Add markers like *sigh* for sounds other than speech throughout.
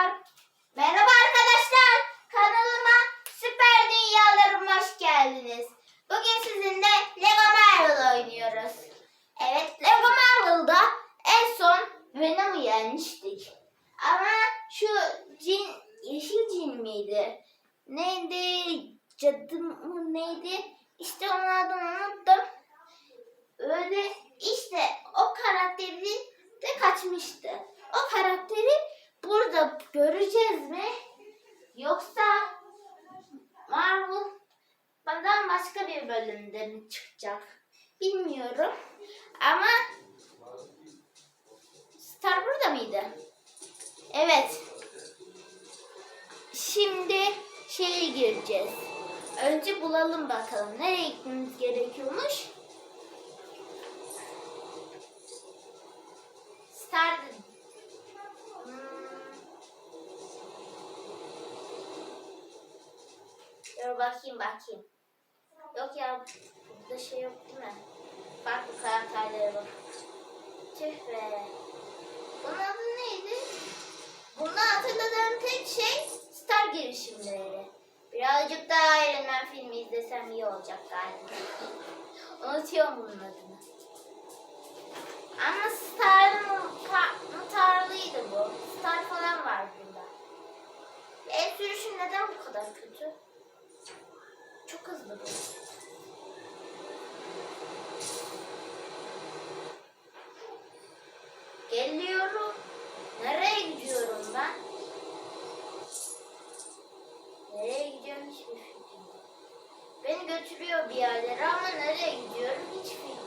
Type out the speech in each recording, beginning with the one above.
lugar bakayım bakayım. Yok ya burada şey yok değil mi? Farklı karakterlere bak. Tüh be. Bunun adı neydi? Bunu hatırladığım tek şey Star girişimleri. Birazcık daha Iron Man filmi izlesem iyi olacak galiba. *laughs* Unutuyorum bunun adını. Ama Star'ın mutarlıydı bu. Star falan var bunda. El sürüşü neden bu kadar kötü? Çok bu. Geliyorum. Nereye gidiyorum ben? Nereye gidiyorum hiçbir fikrim yok. Beni götürüyor bir yerlere ama nereye gidiyorum hiç fikrim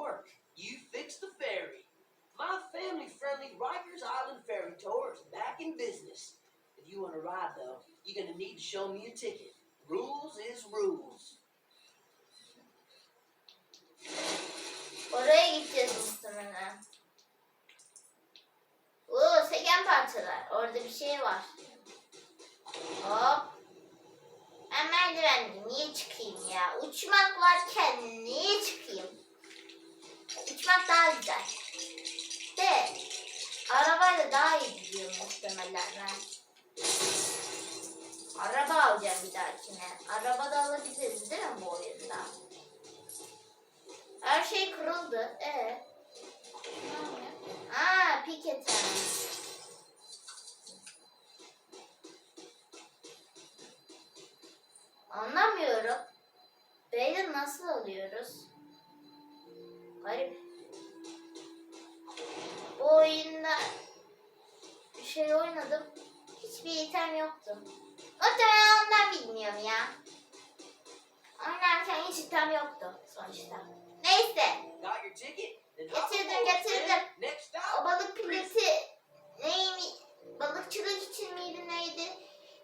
work. You fixed the ferry. My family-friendly Rikers Island ferry tour is back in business. If you want to ride, though, you're gonna need to show me a ticket. Rules is rules. Oraya gideceğiz muhtemelen. Oo, seken parçalar. Orada bir şey var. Hop. Ben merdivende niye çıkayım ya? Uçmak varken niye çıkayım? Uçmak daha güzel. De arabayla daha iyi gidiyor muhtemelen ben. Araba alacağım bir dahakine. Araba da alabiliriz değil mi bu oyunda? Her şey kırıldı. Ee? Aa, piketen. Anlamıyorum. Beyler nasıl alıyoruz? Garip. Bu oyunda bir şey oynadım. Hiçbir item yoktu. Muhtemelen ondan bilmiyorum ya. Oynarken hiç item yoktu sonuçta. Neyse. Getirdim, getirdim. O balık piloti neymi? Balıkçılık için miydi neydi?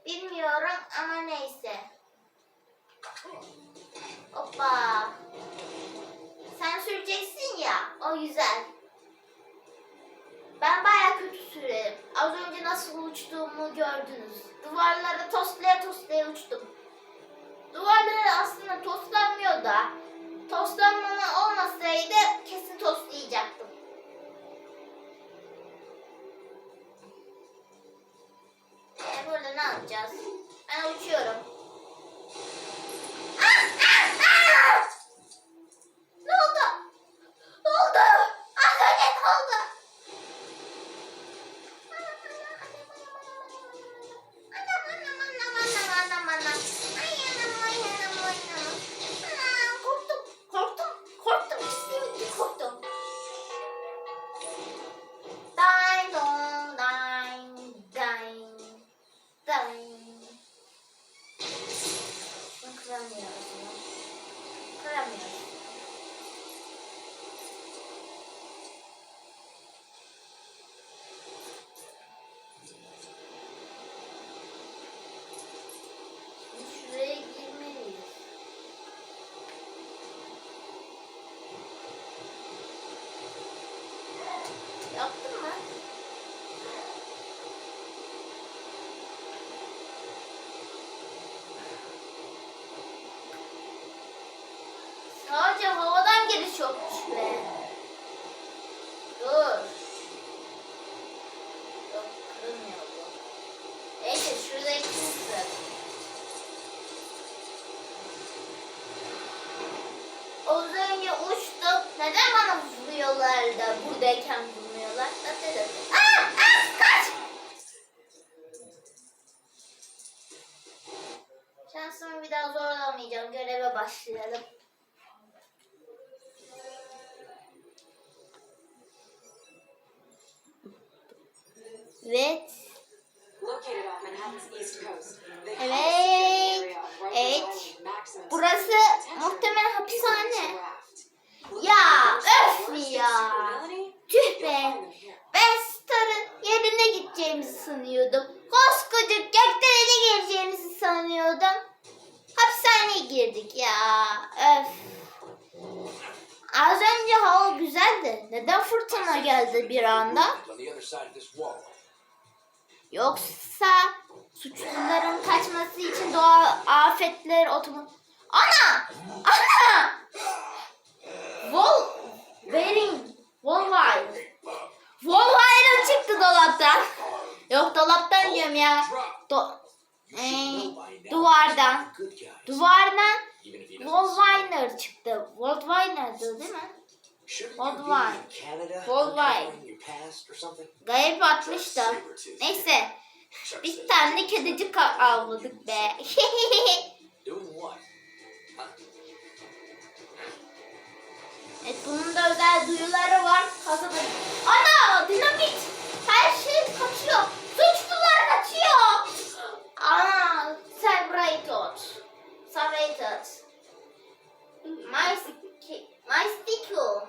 Bilmiyorum ama neyse. Hoppa. Sen süreceksin ya. O güzel. Ben baya kötü sürerim. Az önce nasıl uçtuğumu gördünüz. Duvarlara toslaya toslaya uçtum. Duvarları aslında toslanmıyor da toslanmama olmasaydı kesin toslayacaktım. Ee, burada ne yapacağız? Ben uçuyorum. 小犬 Evet. Evet, evet. Burası duvardan. Duvardan. Volviner çıktı. Volviner'dı değil mi? Or something? Garip atmış da. Neyse. Bir tane kedicik av- avladık be. Evet *laughs* bunun da özel duyuları var. Kasaba. Ana dinamit. Her şey kaçıyor. Suçlular kaçıyor. Ana separated. Separated. My, my sticker.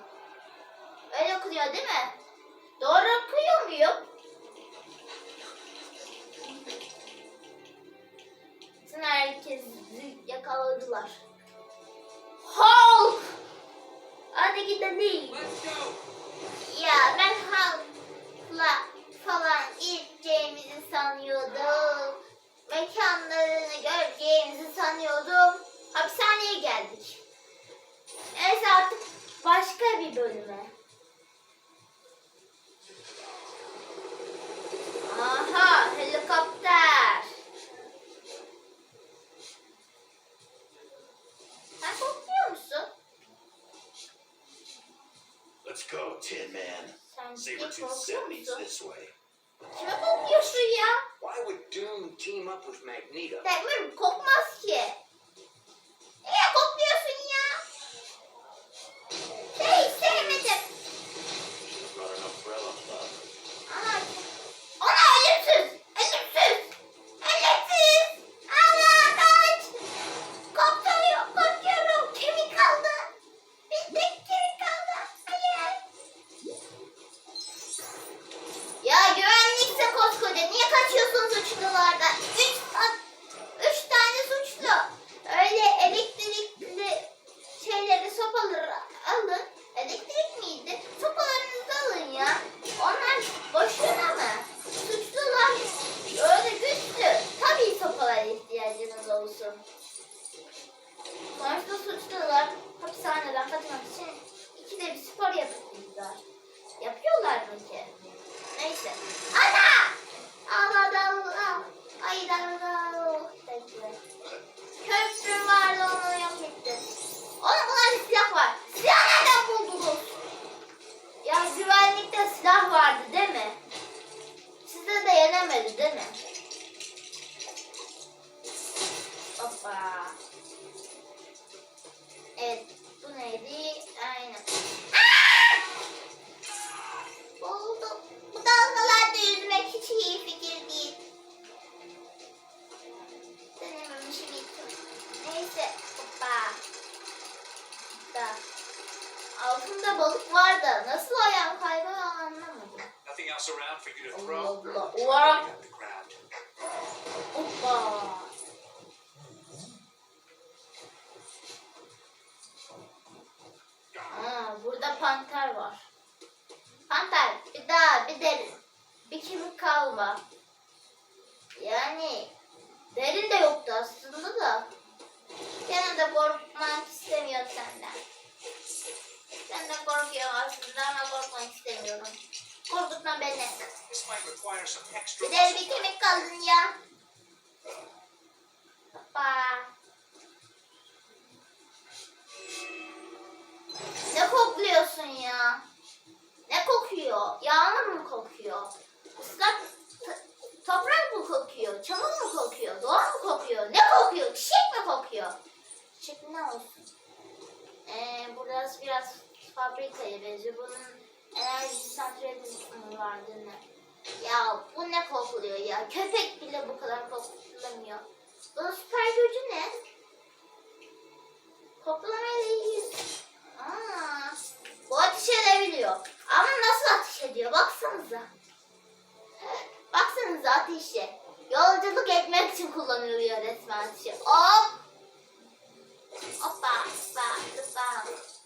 Öyle okunuyor değil mi? Doğru okuyor muyum? Bütün herkesi yakaladılar. Hulk! Hadi gidelim. Ya Tin Man. Sabretooth sent me this way. Kime korkuyorsun ya? Why would Doom team up with Magneto? Demir kokmaz ki. Güvenlikte silah vardı değil mi? Size de yenemedi değil mi? Hoppa. Evet. Bu neydi? Aynen. Aa! Buldum. Bu dalgalarda yüzmek hiç iyi fikir değil. Denememişim ilk. Neyse. Hoppa. Da. Altında balık var da nasıl ayağım kaydı anlamadım. Allah Allah. Ground. Hoppa. Aa, burada panter var. Panter bir daha bir derin. Bir kemik kalma. Yani derin de yoktu aslında da. Gene de korkmak istemiyor senden. Senden korkuyorum aslında ama korkmak istemiyorum. Korkutma beni. Bir de bir kemik kaldın ya. Hoppa. Ne kokluyorsun ya? Ne kokuyor? Yağmur mu kokuyor? Islak toprak mı kokuyor? Çamur mu kokuyor? Doğa mı kokuyor? Ne kokuyor? Çiçek mi kokuyor? Çiçek ne olsun? Ee, burası biraz fabrikaya benziyor. Bunun enerji santrali vardı ne? Ya bu ne kokuluyor ya? Köpek bile bu kadar koklamıyor. Bunun süper gücü ne? Koklamayla ilgili. Aa, bu ateş edebiliyor. Ama nasıl ateş ediyor? Baksanıza. Baksanıza ateşe. Yolculuk etmek için kullanılıyor resmen ateşi. Hop! Hoppa, hoppa, hoppa.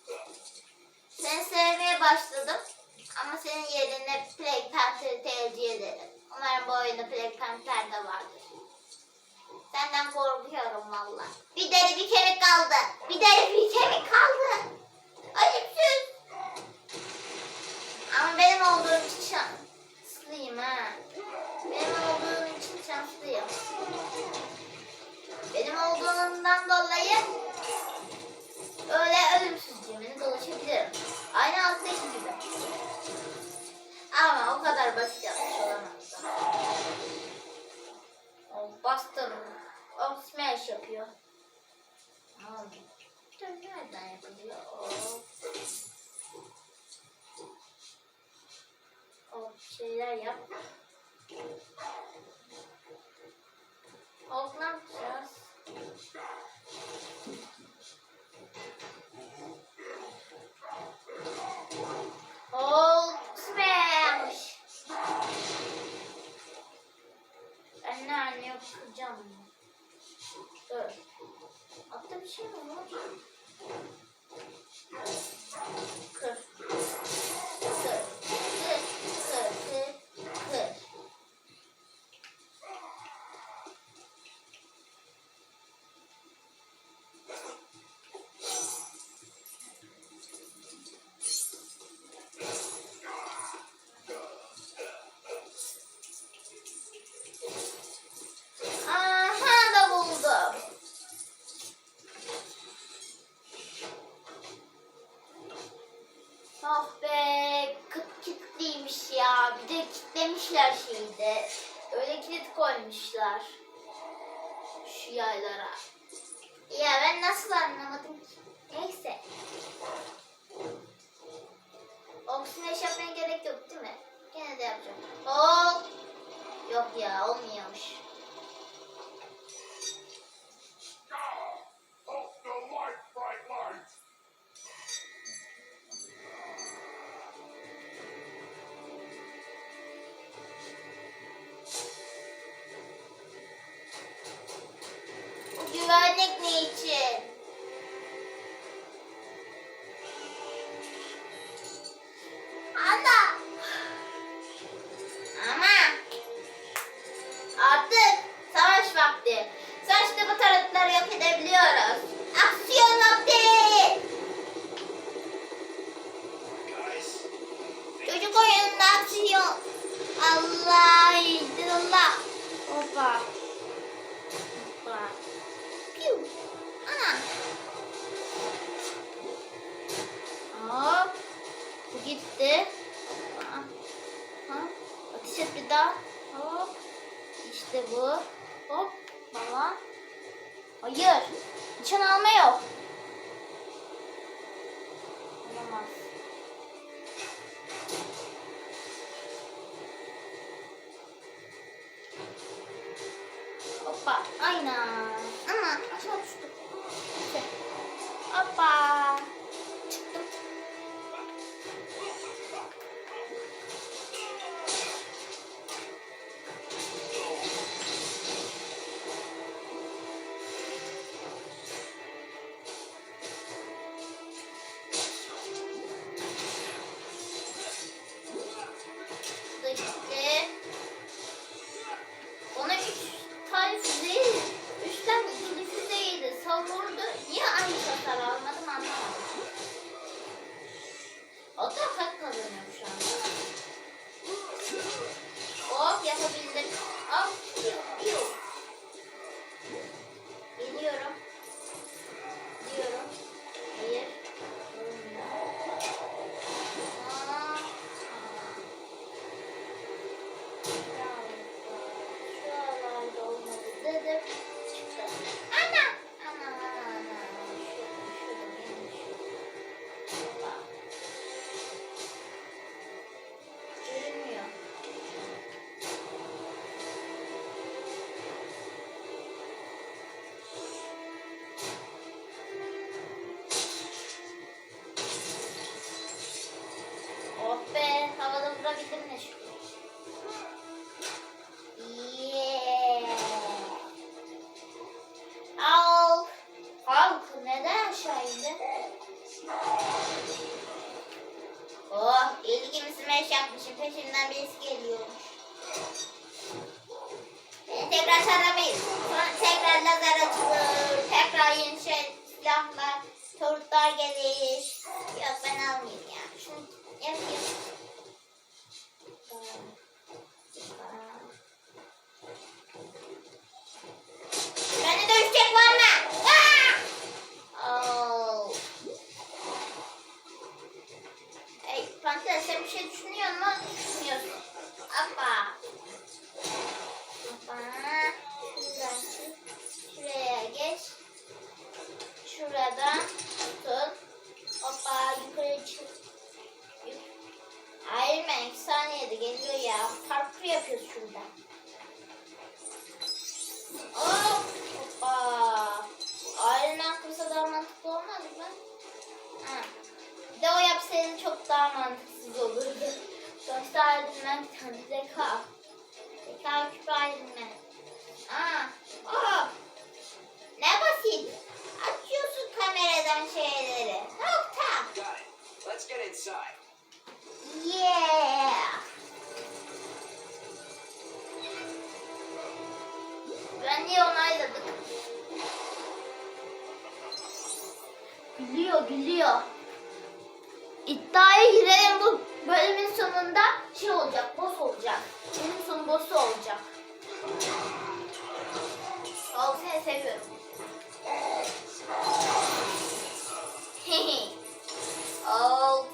Seni sevmeye başladım. Ama senin yerine Plague Panther'ı tercih ederim. Umarım bu oyunda Plague Panther de vardır. Senden korkuyorum valla. Bir deri bir kemik kaldı. Bir deri bir kemik kaldı. Ayıpsız. Ama benim olduğum için şanslıyım ha. Benim olduğum için şanslıyım. Benim olduğundan dolayı öyle ölümsüzcüğümünü dolaşabilirim. Aynı alttaki gibi. Ama o kadar basit yapmış olamaz. O bastır. O smash yapıyor. Nereden yapılıyor? O. O şeyler yap. O ne Hulk smash. Ben ne anne yapacağım. Dur. Altta bir şey mi var? Hoppa. Aynen. Ama aşağı. Neyse. Hoppa. başaramayız. Tekrar lazer atılır, tekrar yeni şey, silahlar, torutlar gelir. Yok ben almayayım ya. Şunu yapayım. daha mantıksız olurdu. Sonuçta aydınlat zeka. Zeka küpü aydınlat. Aa, oh. Ne basit. Açıyorsun kameradan şeyleri. Nokta. Let's get inside. Yeah. Güvenliği onayladık. Gülüyor, gülüyor. İddiaya girelim bu bölümün sonunda şey olacak, boss olacak. Benim son boss'u olacak. Çok seni seviyorum. Old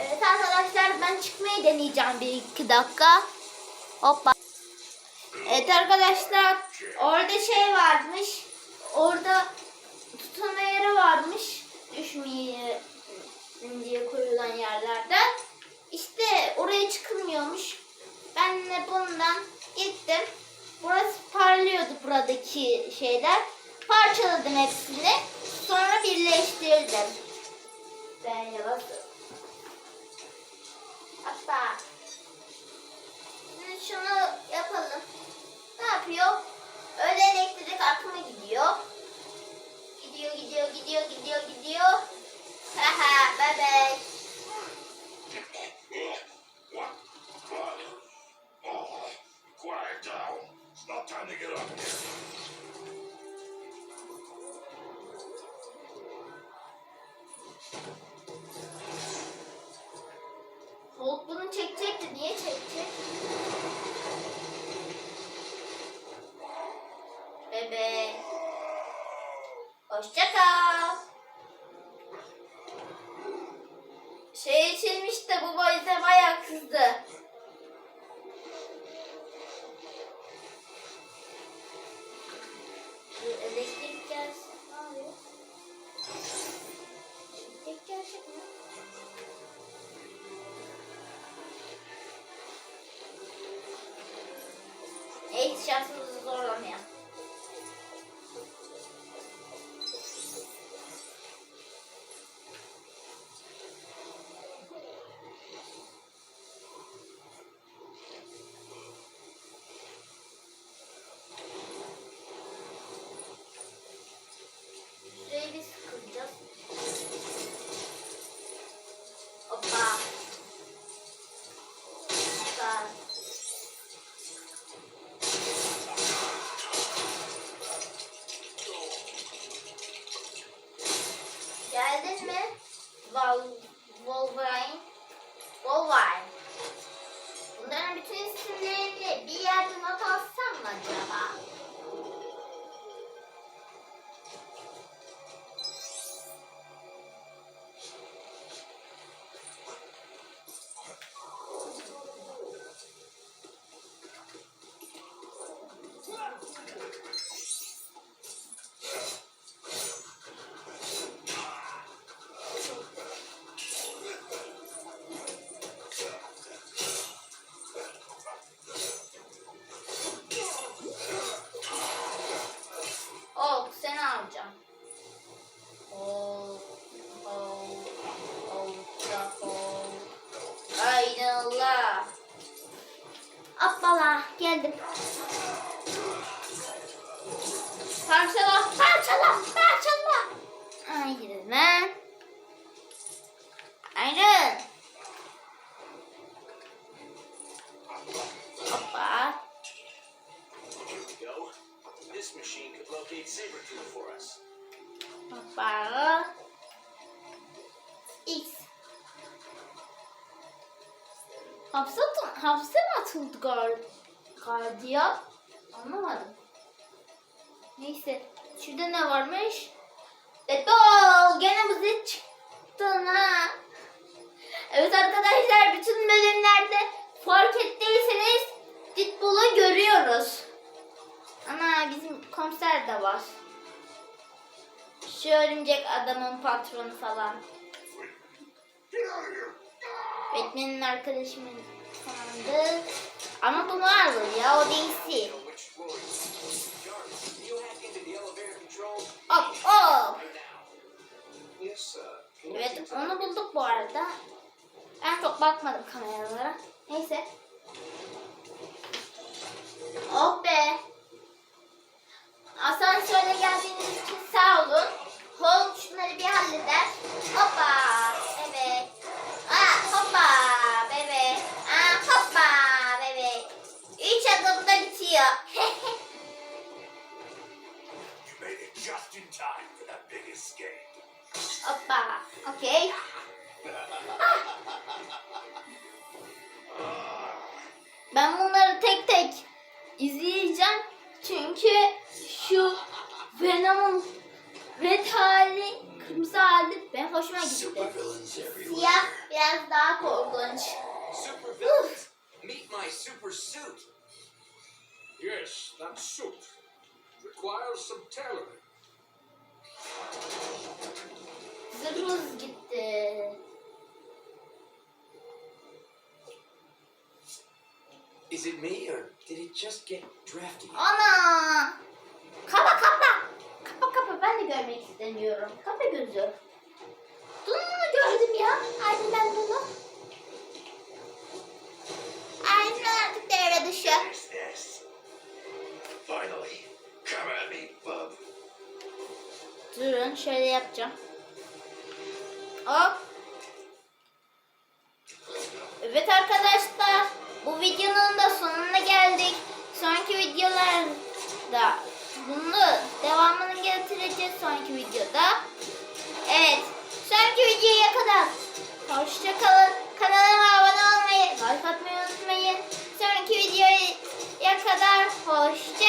Evet arkadaşlar ben çıkmayı deneyeceğim bir iki dakika. Hoppa. Evet arkadaşlar orada şey varmış. Orada tutunma yeri varmış. Düşmeyin diye koyulan yerlerden. İşte oraya çıkılmıyormuş. Ben de bundan gittim. Burası parlıyordu buradaki şeyler. Parçaladım hepsini. Sonra birleştirdim. Ben yavaşım. Hatta şunu yapalım. Ne yapıyor? Öyle elektrik akımı gidiyor. Gidiyor, gidiyor, gidiyor, gidiyor, gidiyor. Haha, bebek. Quiet down. It's not time to get up Hapse, hapse mi atıldı gardiyan? Anlamadım. Neyse. Şurada ne varmış? Deadpool! Gene zil çıktın ha. Evet arkadaşlar bütün bölümlerde fark ettiyseniz Deadpool'u görüyoruz. Ana bizim komiser de var. Şu örümcek adamın patronu falan. Batman'in arkadaşımın Tamamdır. Ama bu Marvel ya o DC. Hop hop. Evet onu bulduk bu arada. Ben çok bakmadım kameralara. Neyse. Oh be. Asansörle geldiğiniz için sağ olun. Home şunları bir halleder. Hoppa. Hoppa. Okey. Ben bunları tek tek izleyeceğim. Çünkü şu Venom'un red hali, kırmızı hali benim hoşuma gitti. Siyah biraz daha korkunç. Meet my super suit. Yes, that suit requires some tailoring. Zırhımız gitti. Is it me or did it just get drafty? Ana! Kapa kapa! Kapa kapa ben de görmek istemiyorum. Kapa gözü. Dununu gördüm ya. Aydın ben Dunu. Aydın artık devre dışı. Finish this. Finally. Come at me, bub. Durun şöyle yapacağım. Hop. Evet arkadaşlar. Bu videonun da sonuna geldik. Sonraki videolarda bunu devamını getireceğiz sonraki videoda. Evet. Sonraki videoya kadar. Hoşçakalın. Kanalıma abone olmayı, like atmayı unutmayın. Sonraki videoya kadar hoşçakalın.